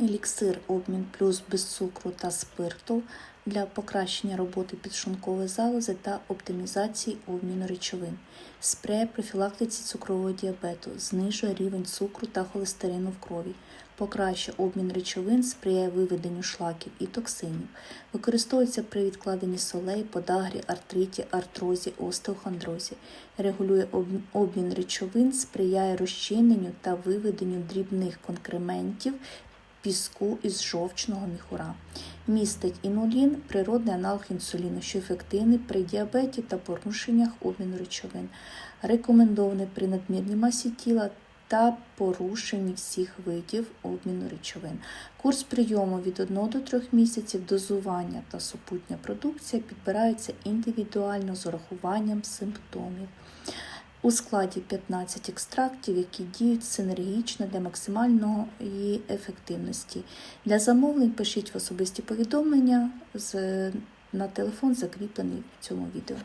еліксир обмін плюс без цукру та спирту для покращення роботи підшлункової залози та оптимізації обміну речовин, спреє профілактиці цукрового діабету, знижує рівень цукру та холестерину в крові, покращує обмін речовин, сприяє виведенню шлаків і токсинів, використовується при відкладенні солей, подагрі, артриті, артрозі, остеохондрозі, регулює обмін речовин, сприяє розчиненню та виведенню дрібних конкрементів піску із жовчного міхура. Містить інулін, природний аналог інсуліну, що ефективний при діабеті та порушеннях обміну речовин. Рекомендований при надмірній масі тіла та порушенні всіх видів обміну речовин. Курс прийому від 1 до 3 місяців, дозування та супутня продукція підбираються індивідуально з урахуванням симптомів. У складі 15 екстрактів, які діють синергічно для максимальної ефективності. Для замовлень пишіть в особисті повідомлення на телефон, закріплений в цьому відео.